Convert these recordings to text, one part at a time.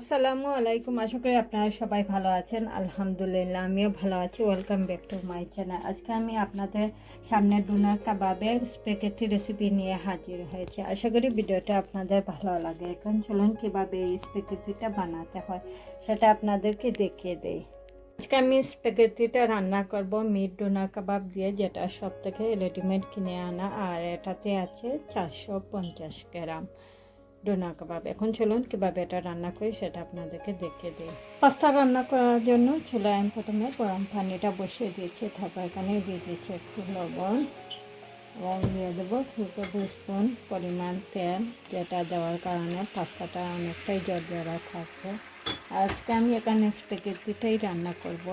আসসালামু আলাইকুম। আশা করি আপনারা সবাই ভালো আছেন। আলহামদুলিল্লাহ, আমিও ভালো আছি। Welcome back to my channel আজকে আমি আপনাদের সামনে ডুনার কাবাবের স্পেকেটি রেসিপি নিয়ে হাজির হয়েছে। আশা করি ভিডিওটা আপনাদের ভালো লাগে। এখন চলুন কীভাবে এই স্পেকেটিটা বানাতে হয়, সেটা আপনাদেরকে দেখিয়ে দেই। আজকে আমি স্পেগেটিটা রান্না করব মিট ডোনা কাবাব দিয়ে, যেটা সব থেকে রেডিমেড কিনে আনা। আর এটাতে আছে চারশো পঞ্চাশ গ্রাম। ডোনা কাবাব। এখন চলুন কীভাবে এটা রান্না করি, সেটা আপনাদেরকে দেখিয়ে দিই। পাস্তা রান্না করার জন্য চুলায় আমি প্রথমে গরম পানিটা বসিয়ে দিয়েছি, তারপর এখানে দিয়ে দিয়েছি একটু লবণ। এবং দিয়ে দেবো টু টেবিল স্পুন পরিমাণ তেল, যেটা দেওয়ার কারণে পাস্তাটা অনেকটাই জর্জরা থাকবে। আজকে আমি এখানে স্পেগেটিটাই রান্না করব।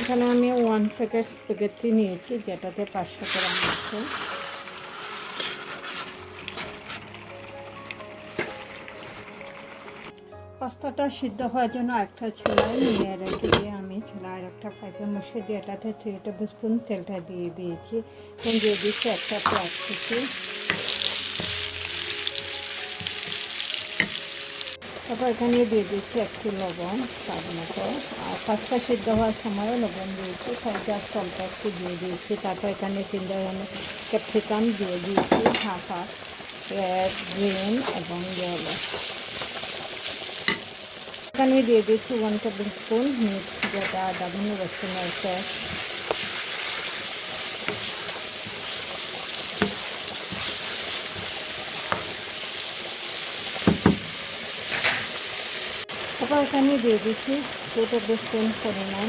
এখানে আমি ওয়ান প্যাকেট স্পেগেটি নিয়েছি, যেটাতে পাঁচশো গ্রাম আছে। পাস্তাটা সিদ্ধ হওয়ার জন্য একটা চুলায় নিয়ে রেখে দিয়ে আমি চুলায় একটা পাইপে মুছে দিয়ে এটাতে থ্রি টেবিল স্পুন তেলটা দিয়ে দিয়েছি। এখন দিয়ে দিচ্ছি একটা পেঁয়াজ তারপর এখানে দিয়ে দিচ্ছি একটু লবণ স্বাদ মতো। আর পাস্তা সিদ্ধ হওয়ার সময়ও লবণ দিয়েছি সাইডে সলটা একটু দিয়ে দিয়েছি। তারপর এখানে তিন ধরনের ক্যাপসিকাম দিয়ে দিয়েছি, হাফা রেড গ্রিন এবং ইয়েলো। এখানে দিয়ে দিচ্ছি ওয়ান টেবিল স্পুন মিক্স যেটা আদা ধনে রসুন আছে তারপর এখানে দিয়ে দিচ্ছি টু টেবিল স্পুন পরিমাণ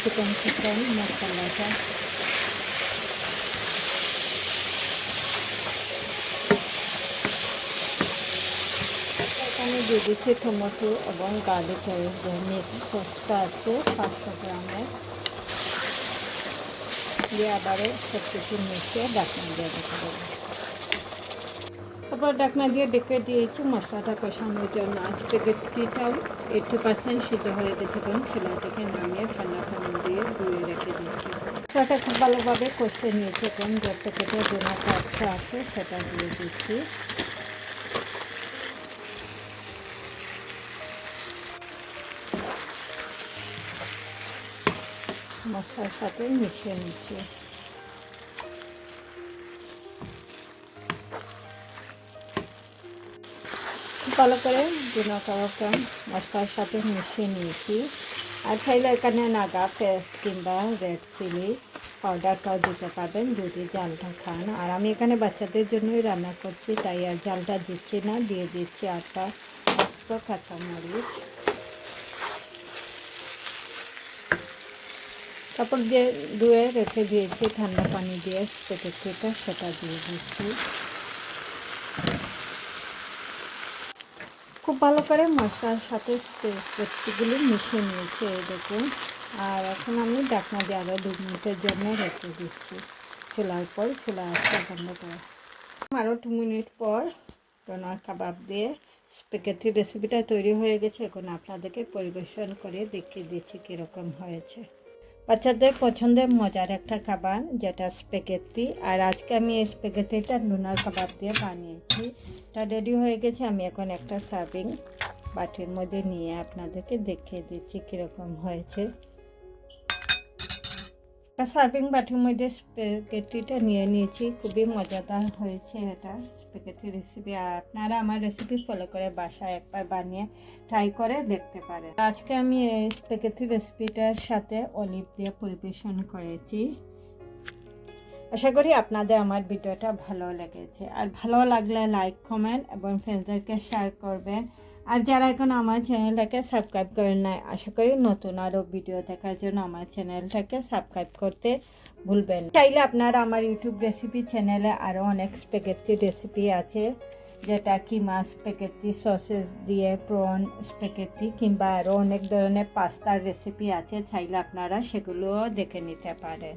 চিকেন চিকেন মশলাটা এখানে দিচ্ছি টমেটো এবং গার্লিক মিক্স সসটা আছে, পাঁচশো গ্রামের। দিয়ে আবারও সব কিছু মিশিয়ে ডাকনা দিয়ে রেখে দেবো। তারপর ডাকনা দিয়ে ডেকে দিয়েছি মশলাটা কষানোর জন্য। আজকে গেটটিটাও এইটটি পার্সেন্ট সিদ্ধ হয়ে গেছে, কারণ ছেলেটাকে নামিয়ে ঠান্ডা পানি দিয়ে ধুয়ে রেখে দিয়েছি। মশলাটা খুব ভালোভাবে কষে নিয়েছে, এখন যে প্যাকেটে ডোনা কাপটা আছে সেটা দিয়ে দিচ্ছি। মশলার সাথে মিশিয়ে নিচ্ছি। ভালো করে দুনো কাবাবটা মশলার সাথে মিশিয়ে নিয়েছি। আর চাইলে এখানে নাগা, পেস্ট কিংবা রেড চিলি পাউডারটাও দিতে পারবেন, যদি জালটা খান। আর আমি এখানে বাচ্চাদের জন্যই রান্না করছি, তাই আর জালটা দিচ্ছি না, দিয়ে দিচ্ছি আস্ত কাঁচামরিচ। কাপড় দিয়ে ধুয়ে রেখে দিয়েছি, ঠান্ডা পানি দিয়ে স্পেকেটিটা সেটা দিয়ে দিচ্ছি। খুব ভালো করে মশলার সাথে স্পেকেটিগুলি মিশিয়ে নিয়েছি, এই দেখুন। আর এখন আমি ডাকনা দিয়ে আরও দু মিনিটের জন্য রেখে দিচ্ছি। চুলার পর চুলা আসতে বন্ধ করে। আরও দু মিনিট পর ডোনার কাবাব দিয়ে স্পেকেটি রেসিপিটা তৈরি হয়ে গেছে। এখন আপনাদেরকে পরিবেশন করে দেখিয়ে দিচ্ছি কীরকম হয়েছে। বাচ্চাদের পছন্দের মজার একটা খাবার, যেটা স্পেকেতি আর আজকে আমি এই স্পেকেতিটা নুনার খাবার দিয়ে বানিয়েছি। এটা রেডি হয়ে গেছে, আমি এখন একটা সার্ভিং বাটির মধ্যে নিয়ে আপনাদেরকে দেখিয়ে দিচ্ছি কীরকম হয়েছে। একটা সার্ভিং বাটির মধ্যে স্পেগেটিটা নিয়ে নিয়েছি। খুবই মজাদার হয়েছে এটা। স্পেগেটি রেসিপি আর আপনারা আমার রেসিপি ফলো করে বাসায় একবার বানিয়ে ট্রাই করে দেখতে পারেন। আজকে আমি এই স্পেগেটি রেসিপিটার সাথে অলিভ দিয়ে পরিবেশন করেছি। আশা করি আপনাদের আমার ভিডিওটা ভালো লেগেছে। আর ভালো লাগলে লাইক কমেন্ট এবং ফ্রেন্ডদেরকে শেয়ার করবেন। আর যারা এখন আমার চ্যানেলটাকে সাবস্ক্রাইব করেন নাই, আশা করি নতুন আরও ভিডিও দেখার জন্য আমার চ্যানেলটাকে সাবস্ক্রাইব করতে ভুলবেন চাইলে আপনারা আমার ইউটিউব রেসিপি চ্যানেলে আরও অনেক স্পেগেটি রেসিপি আছে, যেটা কিমা স্পেগেটি, সসেস দিয়ে প্রন স্পেগেটি, কিংবা আরও অনেক ধরনের পাস্তার রেসিপি আছে, চাইলে আপনারা সেগুলোও দেখে নিতে পারেন।